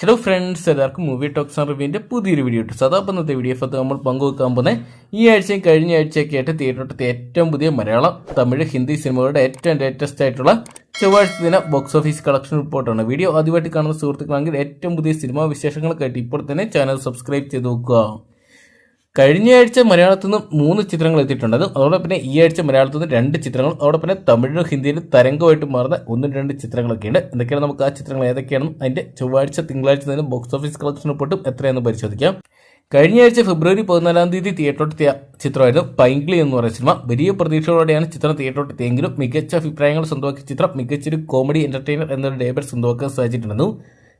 Hello friends എല്ലാവർക്കും movie talks and റിവ്യൂവിന്റെ പുതിയൊരു വീഡിയോ ഇട്ടു. സദാ ഇന്നത്തെ വീഡിയോ ഫത്ത് നമ്മൾ പങ്കുവെക്കാൻ പോകുന്നത് ഈ ആഴ്ചയും കഴിഞ്ഞ ആഴ്ചയൊക്കെ ആയിട്ട് തിയേറ്ററിലത്തെ ഏറ്റവും പുതിയ മലയാളം തമിഴ് ഹിന്ദി സിനിമകളുടെ ഏറ്റവും ലേറ്റസ്റ്റ് ആയിട്ടുള്ള ചൊവ്വാഴ്ച ദിന ബോക്സ് ഓഫീസ് കളക്ഷൻ റിപ്പോർട്ടാണ് വീഡിയോ ആദ്യമായിട്ട് കാണുന്ന സുഹൃത്തുക്കളാണെങ്കിൽ ഏറ്റവും പുതിയ സിനിമാ വിശേഷങ്ങൾക്കായിട്ട് ഇപ്പോൾ തന്നെ ചാനൽ സബ്സ്ക്രൈബ് ചെയ്ത് നോക്കുക. കഴിഞ്ഞ ആഴ്ച മലയാളത്തിൽ നിന്ന് മൂന്ന് ചിത്രങ്ങൾ എത്തിയിട്ടുണ്ട്. അത് അതോടൊപ്പം തന്നെ ഈ ആഴ്ച മലയാളത്തിൽ നിന്ന് രണ്ട് ചിത്രങ്ങൾ അതോടൊപ്പം തന്നെ തമിഴിലും ഹിന്ദിയിലും തരംഗമായിട്ട് മാറുന്ന ഒന്നും രണ്ട് ചിത്രങ്ങളൊക്കെ ഉണ്ട്. എന്തൊക്കെയാണ് നമുക്ക് ആ ചിത്രങ്ങൾ ഏതൊക്കെയാണെന്നും അതിന്റെ ചൊവ്വാഴ്ച തിങ്കളാഴ്ച തന്നെ ബോക്സ് ഓഫീസ് കളക്ഷൻ റിപ്പോർട്ടും എത്രയാണെന്ന് പരിശോധിക്കാം. കഴിഞ്ഞ ആഴ്ച ഫെബ്രുവരി പതിനാലാം തീയതി തിയേറ്ററോട്ടെത്തിയ ചിത്രമായിരുന്നു പൈങ്കിളി എന്ന് പറയുന്ന സിനിമ. വലിയ പ്രതീക്ഷകളോടെയാണ് ചിത്രം തിയേറ്ററോട്ടെത്തിയെങ്കിലും മികച്ച അഭിപ്രായങ്ങൾ സ്വന്തമാക്കിയ ചിത്രം മികച്ചൊരു കോമഡി എന്റർടൈനർ എന്നൊരു ലേബൽ സ്വന്തമാക്കാൻ സാധിച്ചിട്ടുണ്ടെന്നു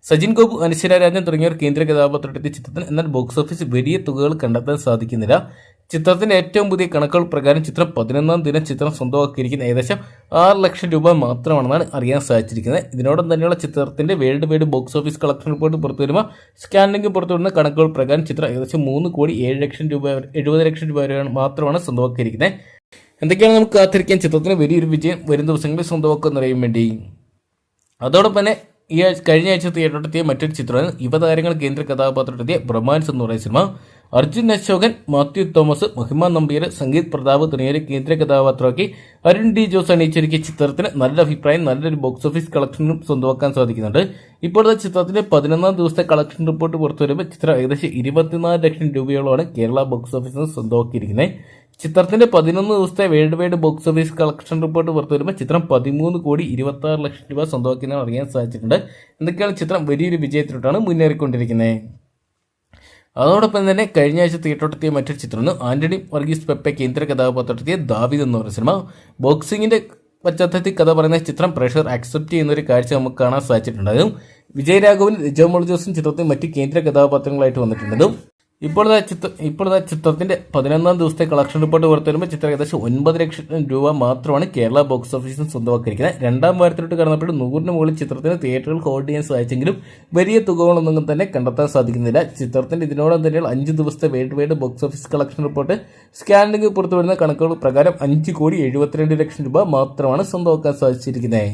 സജിൻ ഗോപു അനുശ്വര രാജൻ തുടങ്ങിയവർ കേന്ദ്ര കഥാപാത്രത്തിൽ ചിത്രത്തിന്. എന്നാൽ ബോക്സ് ഓഫീസ് വലിയ തുകകൾ കണ്ടെത്താൻ സാധിക്കുന്നില്ല. ചിത്രത്തിന്റെ ഏറ്റവും പുതിയ കണക്കുകൾ പ്രകാരം ചിത്രം പതിനൊന്നാം ദിനം ചിത്രം സ്വന്തമാക്കിയിരിക്കുന്ന ഏകദേശം ആറ് ലക്ഷം രൂപ മാത്രമാണെന്നാണ് അറിയാൻ സാധിച്ചിരിക്കുന്നത്. ഇതിനോടൊപ്പം തന്നെയുള്ള ചിത്രത്തിന്റെ world wide box office collection report പുറത്തു വരുമ്പോൾ സ്കാനിംഗ് പുറത്തു വരുന്ന കണക്കുകൾ പ്രകാരം ചിത്രം ഏകദേശം മൂന്ന് കോടി ഏഴ് ലക്ഷം രൂപ വരെ- എഴുപത് ലക്ഷം രൂപ വരെയാണ് മാത്രമാണ് സ്വന്തമാക്കിയിരിക്കുന്നത്. എന്തൊക്കെയാണ് നമുക്ക് കാത്തിരിക്കാൻ ചിത്രത്തിന് വലിയൊരു വിജയം വരും ദിവസങ്ങളിൽ സ്വന്തമാക്കുന്നറിയാൻ വേണ്ടി. അതോടൊപ്പം തന്നെ ഈ കഴിഞ്ഞ ആഴ്ച തിയേറ്ററിലെത്തിയ മറ്റൊരു ചിത്രമാണ് യുവതാരങ്ങൾ കേന്ദ്ര കഥാപാത്രത്തിലെത്തിയ ബ്രഹ്മാൻസ് എന്ന് പറയുന്ന സിനിമ. അർജുൻ അശോകൻ മാത്യു തോമസ് മഹിമ നമ്പിയർ സംഗീത് പ്രതാപ് തുടങ്ങിയവരെ കേന്ദ്ര കഥാപാത്രമാക്കി. അരുൺ ഡി ജോസ് അണിയിച്ചൊരുക്കിയ ചിത്രത്തിന് നല്ല അഭിപ്രായം നല്ലൊരു ബോക്സ് ഓഫീസ് കളക്ഷനും സ്വന്തമാക്കാൻ സാധിക്കുന്നുണ്ട്. ഇപ്പോഴത്തെ ചിത്രത്തിന്റെ പതിനൊന്നാം ദിവസത്തെ കളക്ഷൻ റിപ്പോർട്ട് പുറത്തു വരുമ്പോൾ ചിത്രം ഏകദേശം ഇരുപത്തിനാല് ലക്ഷം രൂപയോളമാണ് കേരള ബോക്സ് ഓഫീസിൽ നിന്ന് സ്വന്തമാക്കിയിരിക്കുന്നത്. ചിത്രത്തിന്റെ പതിനൊന്ന് ദിവസത്തെ world wide box office collection report പുറത്തു വരുമ്പോൾ ചിത്രം പതിമൂന്ന് കോടി ഇരുപത്തി ആറ് ലക്ഷം രൂപ സ്വന്തമാക്കിയെന്ന് അറിയാൻ സാധിച്ചിട്ടുണ്ട്. എന്തൊക്കെയാണ് ചിത്രം? വലിയൊരു വിജയത്തിലോട്ടാണ് മുന്നേറിക്കൊണ്ടിരിക്കുന്നത്. അതോടൊപ്പം തന്നെ കഴിഞ്ഞ ആഴ്ച തിയേറ്ററോട്ടെത്തിയ മറ്റൊരു ചിത്രമാണ് ആന്റണി വർഗീസ് പെപ്പ കേന്ദ്ര കഥാപാത്രത്തെത്തിയ ദാവിദ് എന്ന് പറയുന്ന സിനിമ. ബോക്സിങ്ങിന്റെ പശ്ചാത്തലത്തിൽ കഥ പറയുന്ന ചിത്രം പ്രഷർ അക്സെപ്റ്റ് ചെയ്യുന്ന ഒരു കാഴ്ച നമുക്ക് കാണാൻ സാധിച്ചിട്ടുണ്ടായിരുന്നു വിജയരാഘവൻ രജോമോൾ ജോസും ചിത്രത്തിൽ മറ്റ് കേന്ദ്ര കഥാപാത്രങ്ങളായിട്ട് വന്നിട്ടുണ്ടതും ഇപ്പോഴത്തെ ചിത്ര ഇപ്പോഴത്തെ ചിത്രത്തിന്റെ പതിനൊന്നാം ദിവസത്തെ കളക്ഷൻ റിപ്പോർട്ട് പുറത്തു വരുമ്പോൾ ചിത്രം ഏകദേശം ഒൻപത് ലക്ഷം രൂപ മാത്രമാണ് കേരള ബോക്സ് ഓഫീസിൽ സ്വന്തമാക്കിയിരിക്കുന്നത്. രണ്ടാം വാരത്തിലോട്ട് കടന്നപ്പോൾ നൂറിന് മുകളിൽ ചിത്രത്തിന് തിയേറ്ററുകൾ ഓഡിയൻസ് വായിച്ചെങ്കിലും വലിയ തുകകളൊന്നും തന്നെ കണ്ടെത്താൻ സാധിക്കുന്നില്ല. ചിത്രത്തിന്റെ ഇതിനോടൊപ്പം തന്നെയുള്ള അഞ്ച് ദിവസത്തെ world wide box office collection report scanning പുറത്തു വരുന്ന കണക്കുകൾ പ്രകാരം അഞ്ച് കോടി എഴുപത്തിരണ്ട് ലക്ഷം രൂപ മാത്രമാണ് സ്വന്തമാക്കാൻ സാധിച്ചിരിക്കുന്നത്.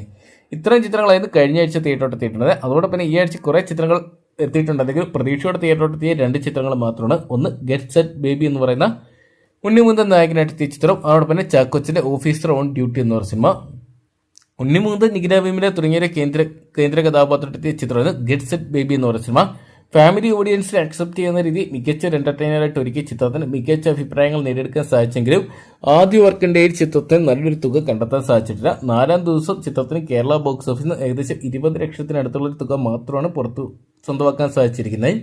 ഇത്രയും ചിത്രങ്ങളായിരുന്നു കഴിഞ്ഞ ആഴ്ച തിയേറ്ററോട്ട് എത്തിയിട്ടുള്ളത്. അതോടൊപ്പം ഈ ആഴ്ച കുറേ ചിത്രങ്ങൾ എത്തിയിട്ടുണ്ടെങ്കിൽ പ്രതീക്ഷയോടെ തിയേറ്ററിൽ എത്തിയ രണ്ട് ചിത്രങ്ങൾ മാത്രമാണ്. ഒന്ന് ഗെറ്റ് സെറ്റ് ബേബി എന്ന് പറയുന്ന ഉണ്ണിമുന്തൻ നായകനായിട്ട് എത്തിയ ചിത്രം. അതോടൊപ്പം തന്നെ ചാക്കോച്ചിന്റെ ഓഫീസർ ഓൺ ഡ്യൂട്ടി എന്ന് പറയുന്ന സിനിമ. ഉണ്ണിമുന്തൻ നികിര ഭീമിലെ തുടങ്ങിയ കേന്ദ്ര കേന്ദ്ര കഥാപാത്രത്തെത്തിയ ചിത്രമാണ് ഗെറ്റ് സെറ്റ് ബേബി എന്ന് പറയുന്ന സിനിമ. ഫാമിലി ഓഡിയൻസിനെ അക്സെപ്റ്റ് ചെയ്യുന്ന രീതി മികച്ച ഒരു എന്റർടൈനറായിട്ട് ഒരുക്കിയ ചിത്രത്തിന് മികച്ച അഭിപ്രായങ്ങൾ നേടിയെടുക്കാൻ സാധിച്ചെങ്കിലും ആദ്യ വർക്കിന്റെ ഈ ചിത്രത്തിന് നല്ലൊരു തുക കണ്ടെത്താൻ സാധിച്ചിട്ടില്ല. നാലാം ദിവസം ചിത്രത്തിന് കേരള ബോക്സ് ഓഫീസിൽ ഏകദേശം ഇരുപത് ലക്ഷത്തിനടുത്തുള്ള തുക മാത്രമാണ് പുറത്തു സ്വന്തമാക്കാൻ സാധിച്ചിരിക്കുന്നത്.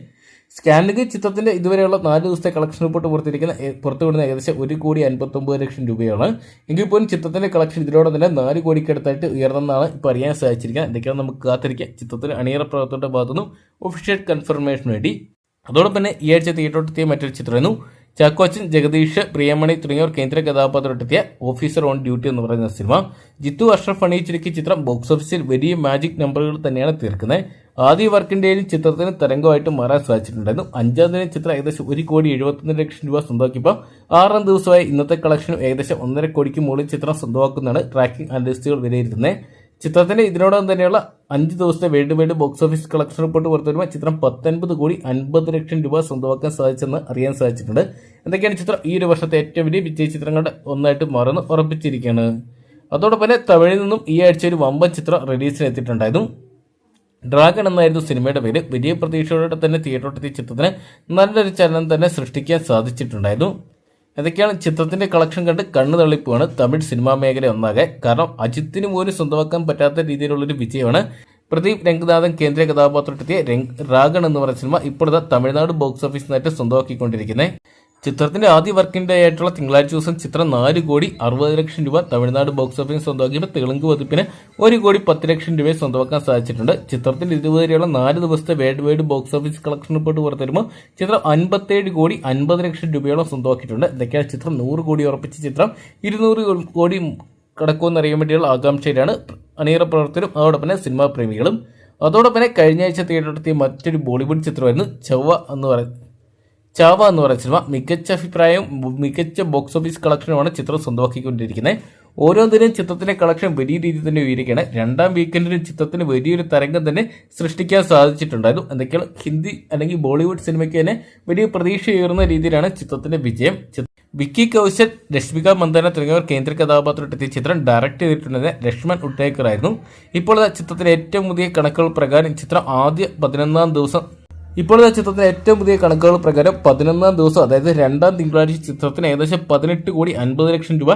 സ്കാനിംഗ് ചിത്രത്തിന്റെ ഇതുവരെയുള്ള നാല് ദിവസത്തെ കളക്ഷൻ റിപ്പോർട്ട് പുറത്തിരിക്കുന്ന പുറത്തുവിടുന്ന ഏകദേശം ഒരു കോടി അൻപത്തൊമ്പത് ലക്ഷം രൂപയാണ്. എങ്കിൽ പോലും ചിത്രത്തിന്റെ കളക്ഷൻ ഇതിലൂടെ തന്നെ നാല് കോടിക്കടുത്തായിട്ട് ഉയർന്നെന്നാണ് ഇപ്പോൾ അറിയാൻ സാധിച്ചിരിക്കുന്നത്. എന്തൊക്കെയാണ് നമുക്ക് കാത്തിരിക്കാം. ചിത്രത്തിന് അണിയറ പ്രവർത്തകരുടെ ഭാഗത്തുനിന്നും ഒഫീഷ്യൽ കൺഫർമേഷൻ വേണ്ടി. അതോടൊപ്പം തന്നെ ഈ ആഴ്ച തിയേറ്ററോട്ടെത്തിയ മറ്റൊരു ചിത്രമായിരുന്നു ചാക്കോച്ചൻ ജഗദീഷ് പ്രിയമണി തുടങ്ങിയവർ കേന്ദ്ര കഥാപാത്രത്തെത്തിയ ഓഫീസർ ഓൺ ഡ്യൂട്ടി എന്ന് പറയുന്ന സിനിമ. ജിത്തു അഷ്റഫ് അണിയിച്ചൊരുക്കിയ ചിത്രം ബോക്സ് ഓഫീസിൽ വലിയ മാജിക് നമ്പറുകൾ തന്നെയാണ് തീർക്കുന്നത്. ആദ്യ വർക്കിന്റെയും ചിത്രത്തിന് തരംഗമായിട്ട് മാറാൻ സാധിച്ചിട്ടുണ്ടായിരുന്നു. അഞ്ചാം ദിനം ചിത്രം ഏകദേശം ഒരു കോടി എഴുപത്തൊന്ന് ലക്ഷം രൂപ സ്വന്തമാക്കിയപ്പോൾ ആറാം ദിവസമായി ഇന്നത്തെ കളക്ഷനും ഏകദേശം ഒന്നര കോടിക്ക് മുകളിൽ ചിത്രം സ്വന്തമാക്കുന്നതാണ് ട്രാക്കിംഗ് അനലിസ്റ്റുകൾ വിലയിരുത്തുന്നത്. ചിത്രത്തിന്റെ ഇതിനോടൊപ്പം തന്നെയുള്ള അഞ്ച് ദിവസത്തെ world wide box office collection report പുറത്തുവരുമ്പോൾ ചിത്രം പത്തൊൻപത് കോടി അൻപത് ലക്ഷം രൂപ സ്വന്തമാക്കാൻ സാധിച്ചെന്ന് അറിയാൻ സാധിച്ചിട്ടുണ്ട്. എന്തൊക്കെയാണ് ചിത്രം? ഈ ഒരു വർഷത്തെ ഏറ്റവും വലിയ വിജയ ചിത്രങ്ങളുടെ ഒന്നായിട്ട് മാറുന്നു ഉറപ്പിച്ചിരിക്കുകയാണ്. അതോടൊപ്പം തന്നെ തമിഴിൽ നിന്നും ഈ ആഴ്ച ഒരു വമ്പൻ ചിത്രം റിലീസിന് എത്തിയിട്ടുണ്ടായിരുന്നു ഡ്രാഗൺ എന്നായിരുന്നു സിനിമയുടെ പേര്. വലിയ പ്രതീക്ഷയോടെ തന്നെ തിയേറ്ററിലെത്തിയ ചിത്രത്തിന് നല്ലൊരു ചലനം തന്നെ സൃഷ്ടിക്കാൻ സാധിച്ചിട്ടുണ്ടായിരുന്നു അതൊക്കെയാണ് ചിത്രത്തിന്റെ കളക്ഷൻ കണ്ട് കണ്ണു തള്ളിപ്പോവാണ് തമിഴ് സിനിമാ മേഖല ഒന്നാകെ. കാരണം അജിത്തിന് പോലും സ്വന്തമാക്കാൻ പറ്റാത്ത രീതിയിലുള്ളൊരു വിജയമാണ്. പ്രദീപ് രംഗനാഥൻ കേന്ദ്ര കഥാപാത്രത്തെത്തിയ രംഗ് രാഗൺ എന്ന് പറയുന്ന സിനിമ ഇപ്പോഴത്തെ തമിഴ്നാട് ബോക്സ് ഓഫീസിനായിട്ട് സ്വന്തമാക്കിക്കൊണ്ടിരിക്കുന്നത് ചിത്രത്തിന്റെ ആദ്യ വർക്കിംഗ് ആയിട്ടുള്ള തിങ്കളാഴ്ച ദിവസം ചിത്രം നാല് കോടി അറുപത് ലക്ഷം രൂപ തമിഴ്നാട് ബോക്സ് ഓഫീസ് സ്വന്തമാക്കിയപ്പോൾ തെലുങ്ക് പതിപ്പിന് ഒരു കോടി പത്ത് ലക്ഷം രൂപയെ സ്വന്തമാക്കാൻ സാധിച്ചിട്ടുണ്ട്. ചിത്രത്തിന്റെ ഇതുവരെയുള്ള നാല് ദിവസത്തെ world wide box office collection report പുറത്തുവരുമ്പോൾ ചിത്രം അൻപത്തേഴ് കോടി അൻപത് ലക്ഷം രൂപയോളം സ്വന്തമാക്കിയിട്ടുണ്ട്. ഇതൊക്കെയാണ് ചിത്രം നൂറ് കോടി ഉറപ്പിച്ച ചിത്രം. ഇരുന്നൂറ് കോടി കടക്കുമെന്ന് അറിയാൻ വേണ്ടിയുള്ള ആകാംക്ഷയിലാണ് അണിയറ പ്രവർത്തകരും അതോടൊപ്പം തന്നെ സിനിമാ പ്രേമികളും. അതോടൊപ്പം തന്നെ കഴിഞ്ഞ ആഴ്ച തിയേറ്ററിലെത്തിയ മറ്റൊരു ബോളിവുഡ് ചിത്രമായിരുന്നു ചൊവ്വ എന്ന് പറയുന്നത്. ചാവ എന്ന് പറയുന്ന സിനിമ മികച്ച അഭിപ്രായവും മികച്ച ബോക്സ് ഓഫീസ് കളക്ഷനുമാണ് ചിത്രം സ്വന്തമാക്കിക്കൊണ്ടിരിക്കുന്നത്. ഓരോ ദിനം ചിത്രത്തിന്റെ കളക്ഷൻ വലിയ രീതിയിൽ തന്നെ ഉയരുകയാണ്. രണ്ടാം വീക്കെൻഡിന് ചിത്രത്തിന് വലിയൊരു തരംഗം തന്നെ സൃഷ്ടിക്കാൻ സാധിച്ചിട്ടുണ്ടായിരുന്നു. എന്തൊക്കെയാണ്? ഹിന്ദി അല്ലെങ്കിൽ ബോളിവുഡ് സിനിമയ്ക്ക് തന്നെ വലിയ പ്രതീക്ഷയുയർന്ന രീതിയിലാണ് ചിത്രത്തിന്റെ വിജയം. വിക്കി കൗശൽ രശ്മിക മന്ദന തുടങ്ങിയവർ കേന്ദ്ര കഥാപാത്രമെത്തിയ ചിത്രം ഡയറക്റ്റ് ചെയ്തിട്ടുള്ളത് ലക്ഷ്മൺ ഉട്ടേക്കർ ആയിരുന്നു. ഇപ്പോൾ ചിത്രത്തിലെ ഏറ്റവും പുതിയ കണക്കുകൾ പ്രകാരം ചിത്രം ആദ്യ പതിനൊന്നാം ദിവസം ഇപ്പോൾ ചിത്രത്തിന്റെ ഏറ്റവും പുതിയ കണക്കുകൾ പ്രകാരം പതിനൊന്നാം ദിവസം അതായത് രണ്ടാം തിങ്കളാഴ്ച ചിത്രത്തിന് ഏകദേശം പതിനെട്ട് കോടി അൻപത് ലക്ഷം രൂപ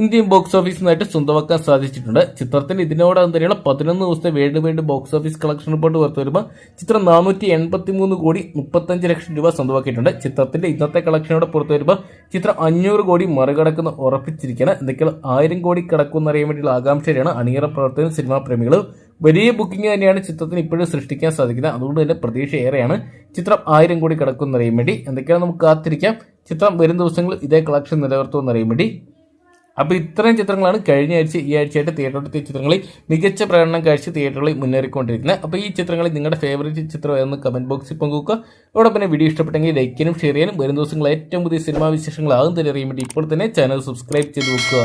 ഇന്ത്യൻ ബോക്സ് ഓഫീസിൽ നിന്നായിട്ട് സ്വന്തമാക്കാൻ സാധിച്ചിട്ടുണ്ട്. ചിത്രത്തിന് ഇതിനോടകം തന്നെയുള്ള പതിനൊന്ന് ദിവസത്തെ world wide box office collection report പുറത്തു വരുമ്പോൾ ചിത്രം നാനൂറ്റി എൺപത്തി മൂന്ന് കോടി മുപ്പത്തഞ്ച് ലക്ഷം രൂപ സ്വന്തമാക്കിയിട്ടുണ്ട്. ചിത്രത്തിന്റെ ഇന്നത്തെ കളക്ഷനോടെ പുറത്തു വരുമ്പോൾ ചിത്രം അഞ്ഞൂറ് കോടി മറികടക്കുന്ന ഉറപ്പിച്ചിരിക്കുകയാണ്. എന്തൊക്കെയാണ് ആയിരം കോടി കിടക്കുമെന്നറിയാൻ വേണ്ടിയുള്ള ആകാംക്ഷയാണ് അണിയറ പ്രവർത്തകരും സിനിമാ പ്രേമികളും. വലിയ ബുക്കിംഗ് തന്നെയാണ് ചിത്രത്തിന് ഇപ്പോഴും സൃഷ്ടിക്കാൻ സാധിക്കുന്നത്. അതുകൊണ്ട് തന്നെ പ്രതീക്ഷ ഏറെയാണ്. ചിത്രം ആയിരം കോടി കടക്കുന്നറിയാൻ വേണ്ടി. എന്തൊക്കെയാണ് നമുക്ക് കാത്തിരിക്കാം. ചിത്രം വരും ദിവസങ്ങളിൽ ഇതേ കളക്ഷൻ നിലനിർത്തുമെന്നറിയാൻ വേണ്ടി. അപ്പോൾ ഇത്രയും ചിത്രങ്ങളാണ് കഴിഞ്ഞ ആഴ്ച ഈ ആഴ്ചയായിട്ട് തിയേറ്ററിലെത്തിയ ചിത്രങ്ങളിൽ മികച്ച പ്രകടനം കാഴ്ച തിയേറ്ററുകളിൽ മുന്നേറിക്കൊണ്ടിരിക്കുന്നത്. അപ്പോൾ ഈ ചിത്രങ്ങളിൽ നിങ്ങളുടെ ഫേവറേറ്റ് ചിത്രം ഏതെന്ന് കമന്റ് ബോക്സിൽ പങ്കുവെക്കുക. അതോടൊപ്പം പിന്നെ വീഡിയോ ഇഷ്ടപ്പെട്ടെങ്കിൽ ലൈക്കിനും ഷെയർ ചെയ്യാനും. വരും ദിവസങ്ങളിൽ ഏറ്റവും പുതിയ സിനിമാ വിശേഷങ്ങൾ ആകും തന്നെ അറിയാൻ വേണ്ടി ഇപ്പോൾ തന്നെ ചാനൽ സബ്സ്ക്രൈബ് ചെയ്ത് വെക്കുക.